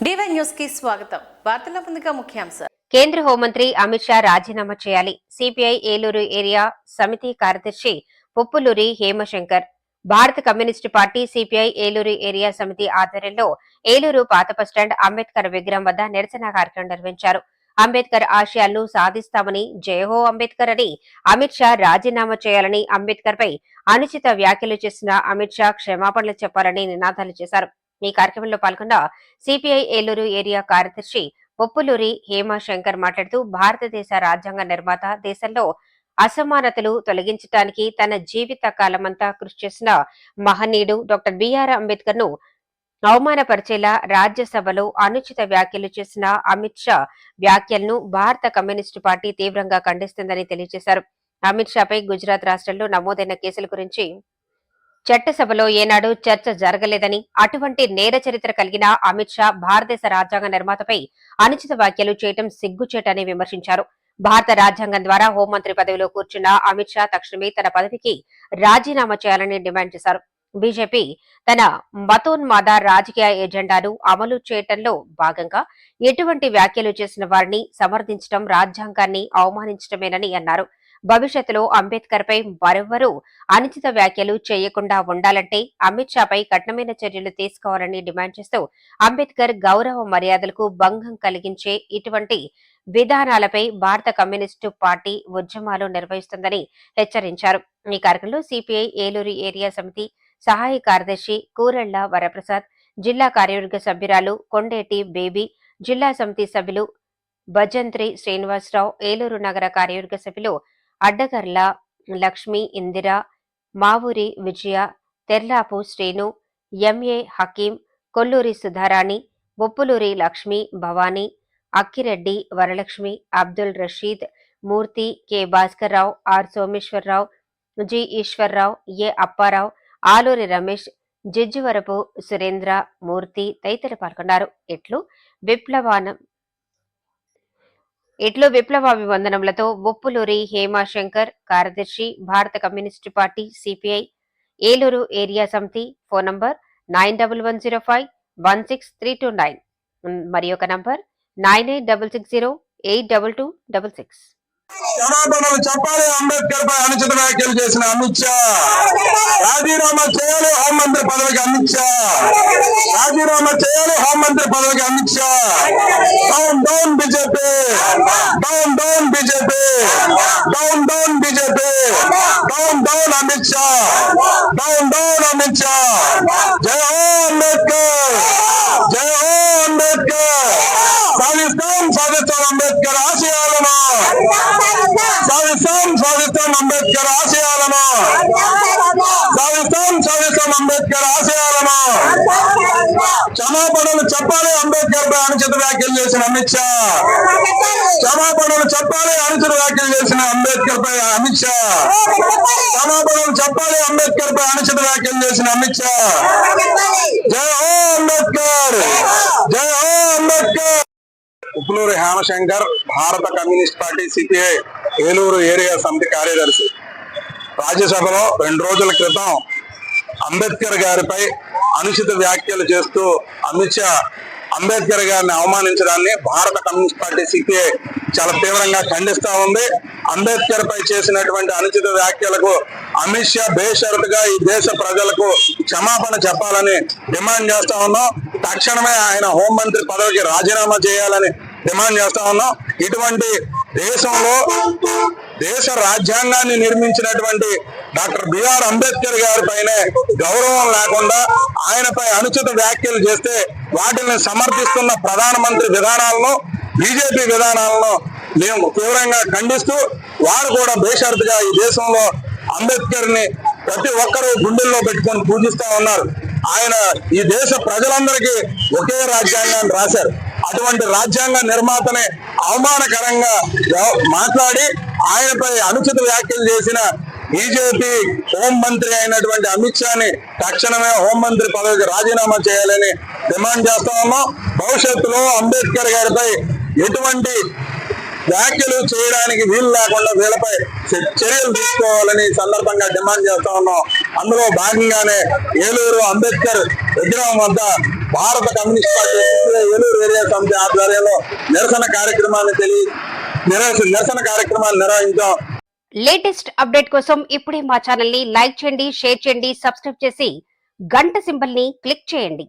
DY న్యూస్కి స్వాగతం. వార్తల ముందుగా ముఖ్యాంశాలు. కేంద్ర హోంమంత్రి అమిత్ షా రాజీనామా చేయాలి. సిపిఐ ఏలూరు ఏరియా సమితి కార్యదర్శి పొప్పులూరి హేమశంకర్. భారత communist party CPI Eluru area సమితి ఆధ్వర్యంలో ఏలూరు పాత బస్టాండ్ అంబేద్కర్ విగ్రహం వద్ద నిరసన కార్యక్రమం నిర్వహించారు. అంబేద్కర్ ఆశయాలను సాధిస్తామని జయహో అంబేద్కర్ అని అమిత్ షా రాజీనామా చేయాలని అంబేద్కర్ పై అనుచిత వ్యాఖ్యలు చేసిన అమిత్ షా క్షమాపణలు చెప్పాలని నినాదాలు చేశారు. ఈ కార్యక్రమంలో పాల్గొన్న సిపిఐ ఏలూరు ఏరియా కార్యదర్శి పొప్పులూరి హేమశంకర్ మాట్లాడుతూ భారతదేశ రాజ్యాంగ నిర్మాత దేశంలో అసమానతలు తొలగించడానికి తన జీవిత కాలమంతా కృషి చేసిన మహనీయుడు డాక్టర్ బిఆర్ అంబేద్కర్ను అవమానపరిచేలా రాజ్యసభలో అనుచిత వ్యాఖ్యలు చేసిన అమిత్ షా వ్యాఖ్యలను భారత కమ్యూనిస్టు పార్టీ తీవ్రంగా ఖండిస్తుందని తెలియజేశారు. అమిత్ షాపై గుజరాత్ రాష్ట్రంలో నమోదైన కేసుల గురించి చట్టసభలో ఏనాడు చర్చ జరగలేదని అటువంటి నేర చరిత్ర కలిగిన అమిత్ షా భారతదేశ రాజ్యాంగ నిర్మాతపై అనుచిత వ్యాఖ్యలు చేయటం సిగ్గుచేటని విమర్శించారు. భారత రాజ్యాంగం ద్వారా హోంమంత్రి పదవిలో కూర్చున్న అమిత్ షా తక్షణమే తన పదవికి రాజీనామా చేయాలని డిమాండ్ చేశారు. బీజేపీ తన మతోన్మాద రాజకీయ ఎజెండాను అమలు చేయటంలో భాగంగా ఎటువంటి వ్యాఖ్యలు చేసిన వారిని సమర్థించడం రాజ్యాంగాన్ని అవమానించడమేనని అన్నారు. భవిష్యత్తులో అంబేద్కర్ పై మరెవ్వరూ అనుచిత వ్యాఖ్యలు చేయకుండా ఉండాలంటే అమిత్ షాపై కఠినమైన చర్యలు తీసుకోవాలని డిమాండ్ చేస్తూ అంబేద్కర్ గౌరవ మర్యాదలకు భంగం కలిగించే ఇటువంటి విధానాలపై భారత కమ్యూనిస్టు పార్టీ ఉద్యమాలు నిర్వహిస్తుందని హెచ్చరించారు. ఈ కార్యక్రమంలో సిపిఐ ఏలూరు ఏరియా సమితి సహాయ కార్యదర్శి కూరెళ్ళ వరప్రసాద్ జిల్లా కార్యవర్గ సభ్యురాలు కొండేటి బేబీ జిల్లా సమితి సభ్యులు భజంత్రి శ్రీనివాసరావు ఏలూరు నగర కార్యవర్గ సభ్యులు Addagarla Lakshmi Indira Mavuri Vijaya Terlapu Srinu M A Hakim Kolluri Sudharani Boppuluri Lakshmi Bhavani Akkireddy Varalakshmi Abdul Rashid Murthy K. Bhaskarrao R. Someswararao G. Eswararao A. Apparao Aluri Ramesh Jijjuvarapu Surendra Murthy తదితరులు పాల్గొన్నారు. ఇట్లు విప్లవానం ఇట్లు విప్లవాభివందనములతో బొప్పులూరి హేమాశంకర్ కార్యదర్శి భారత communist party CPI Eluru area సమితి phone number nine double one zero five one six three two nine. మరి ఒక number nine eight double six zero eight double two double six. చెప్పాలి అంబేద్కర్ పై అనుచిత వ్యాఖ్యలు చేసిన అమిత్ షా. రాజీనామా చేయాలి హోంమంత్రి పదవికి అమిత్ షా. రాజీనామా చేయాలి హోంమంత్రి పదవికి Amit Shah down down BJP down down BJP down down BJP down down Amit Shah down down Amit Shah జై హో అంబేద్కర్ జై హో అంబేద్కర్ పాకిస్తాన్ సాధిస్తాం అంబేద్కర్ ఆశయాలను పాకిస్తాన్ సాధిస్తాం అంబేద్కర్ ఆశయాలను పాకిస్తాన్ సాధిస్తాం అంబేద్కర్ ఆశయాలను క్షమాపణలు చెప్పాలి. అంబేద్కర్ పై అనుచిత వ్యాఖ్యలు చేసిన అమిత్ షా. క్షమాపణలు చెప్పాలి. అనుచిత వ్యాఖ్యలు చేసిన అంబేద్కర్ పై అమిత్ షా. క్షమాపణలు చెప్పాలి. అంబేద్కర్ పై అనుచిత వ్యాఖ్యలు చేసిన అమిత్ షా. జై హో అంబేద్కర్. జై హో అంబేద్కర్. ఉప్పులూరు హేమశంకర్ భారత communist party CPI Eluru area సమితి కార్యదర్శి. రాజ్యసభలో రెండు రోజుల క్రితం అంబేద్కర్ గారిపై అనుచిత వ్యాఖ్యలు చేస్తూ అమిత్ షా అంబేద్కర్ గారిని అవమానించడాన్ని భారత కమ్యూనిస్ట్ పార్టీ సిపిఐ చాలా తీవ్రంగా ఖండిస్తా ఉంది. అంబేద్కర్ పై చేసినటువంటి అనుచిత వ్యాఖ్యలకు అమిత్ షా బేషరతుగా ఈ దేశ ప్రజలకు క్షమాపణ చెప్పాలని డిమాండ్ చేస్తా ఉన్నాం. తక్షణమే ఆయన హోంమంత్రి పదవికి రాజీనామా చేయాలని డిమాండ్ చేస్తా ఉన్నాం. ఇటువంటి దేశంలో దేశ రాజ్యాంగాన్ని నిర్మించినటువంటి డాక్టర్ బిఆర్ అంబేద్కర్ గారి పైన గౌరవం లేకుండా ఆయనపై అనుచిత వ్యాఖ్యలు చేస్తే వాటిని సమర్థిస్తున్న ప్రధానమంత్రి విధానాలను బీజేపీ విధానాలను మేము తీవ్రంగా ఖండిస్తూ వారు కూడా బేషరతుగా ఈ దేశంలో అంబేద్కర్ని ప్రతి ఒక్కరూ గుండెల్లో పెట్టుకొని పూజిస్తా ఉన్నారు. ఆయన ఈ దేశ ప్రజలందరికీ ఒకే రాజ్యాంగాన్ని రాశారు. అటువంటి రాజ్యాంగ నిర్మాతనే అవమానకరంగా మాట్లాడి ఆయనపై అనుచిత వ్యాఖ్యలు చేసిన బీజేపీ హోంమంత్రి అయినటువంటి అమిత్ షాని తక్షణమే హోంమంత్రి పదవికి రాజీనామా చేయాలని డిమాండ్ చేస్తామో భవిష్యత్తులో అంబేద్కర్ గారిపై ఎటువంటి వ్యాఖ్యలు చేయడానికి వీలు లేకుండా వీళ్ళపై చర్యలు తీసుకోవాలని సందర్భంగా డిమాండ్ చేస్తా ఉన్నాం. అందులో భాగంగానే ఏలూరు అంబేద్కర్ విగ్రహం వద్ద భారత కమ్యూనిస్ట్ పార్టీ ఏలూరు ఏరియా సమితి ఆధ్వర్యంలో నిరసన కార్యక్రమాన్ని తెలియ నిరసన కార్యక్రమాలు నిర్వహించాం లేటెస్ట్ అప్డేట్ కోసం ఇప్పుడే మా ఛానల్ని లైక్ చేయండి షేర్ చేయండి సబ్స్క్రైబ్ చేసి గంట సింబల్ని క్లిక్ చేయండి.